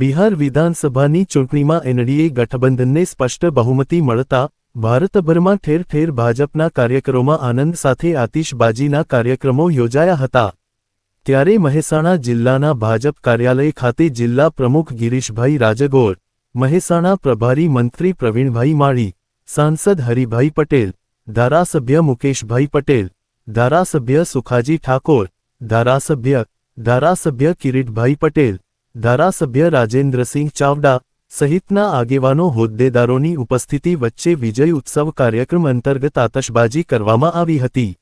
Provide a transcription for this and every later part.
બિહાર વિધાનસભાની ચૂંટણીમાં એનડીએ ગઠબંધનને સ્પષ્ટ બહુમતી મળતા ભારતભરમાં ઠેર ઠેર ભાજપના કાર્યકરોમાં આનંદ સાથે આતિશબાજીના કાર્યક્રમો યોજાયા હતા. ત્યારે મહેસાણા જિલ્લાના ભાજપ કાર્યાલય ખાતે જિલ્લા પ્રમુખ ગિરીશભાઈ રાજગોર, મહેસાણા પ્રભારી મંત્રી પ્રવીણભાઈ માળી, સાંસદ હરિભાઈ પટેલ, ધારાસભ્ય મુકેશભાઈ પટેલ, ધારાસભ્ય સુખાજી ઠાકોર, ધારાસભ્ય ધારાસભ્ય કિરીટભાઈ પટેલ ધારાસભ્ય રાજેન્દ્રસિંહ ચાવડા સહિતના આગેવાનો હોદ્દેદારોની ઉપસ્થિતિ વચ્ચે વિજય ઉત્સવ કાર્યક્રમ અંતર્ગત આતશબાજી કરવામાં આવી હતી.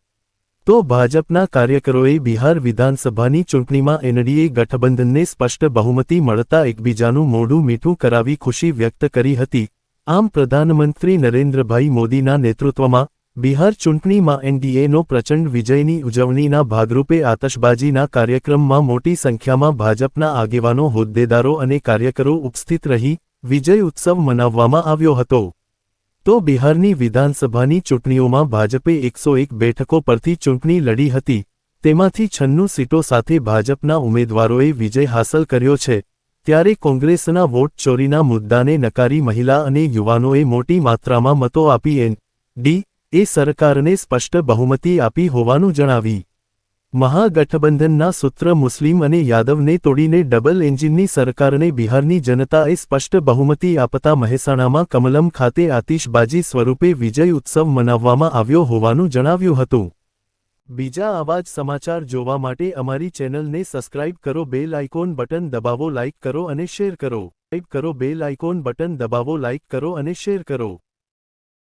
તો ભાજપના કાર્યકરોએ બિહાર વિધાનસભાની ચૂંટણીમાં એનડીએ ગઠબંધનને સ્પષ્ટ બહુમતી મળતા એકબીજાનું મોઢું મીઠું કરાવી ખુશી વ્યક્ત કરી હતી. આમ પ્રધાનમંત્રી નરેન્દ્રભાઈ મોદીના નેતૃત્વમાં બિહાર ચૂંટણીમાં એનડીએનો પ્રચંડ વિજયની ઉજવણીના ભાગરૂપે આતશબાજીના કાર્યક્રમમાં મોટી સંખ્યામાં ભાજપના આગેવાનો, હોદ્દેદારો અને કાર્યકરો ઉપસ્થિત રહી વિજય ઉત્સવ મનાવવામાં આવ્યો હતો. તો બિહારની વિધાનસભાની ચૂંટણીઓમાં ભાજપે એકસો એક બેઠકો પરથી ચૂંટણી લડી હતી. તેમાંથી છન્નું સીટો સાથે ભાજપના ઉમેદવારોએ વિજય હાંસલ કર્યો છે. ત્યારે કોંગ્રેસના વોટ ચોરીના મુદ્દાને નકારી મહિલા અને યુવાનોએ મોટી માત્રામાં મતો આપી એન ડી એ સરકારને સ્પષ્ટ બહુમતી આપી હોવાનું જણાવી. મહાગઠબંધનના સૂત્ર મુસ્લિમ અને યાદવને તોડીને ડબલ એન્જિનની સરકારને બિહારની જનતાએ સ્પષ્ટ બહુમતી આપતા મહેસાણામાં કમલમ ખાતે આતિશબાજી સ્વરૂપે વિજય ઉત્સવ મનાવવામાં આવ્યો હોવાનું જણાવ્યું હતું. બીજા આવા જ સમાચાર જોવા માટે અમારી ચેનલને સબસ્ક્રાઇબ કરો, બેલ આઇકોન બટન દબાવો, લાઇક કરો અને શેર કરો. સબસ્ક્રાઇબ કરો, બેલ આઇકોન બટન દબાવો, લાઇક કરો અને શેર કરો.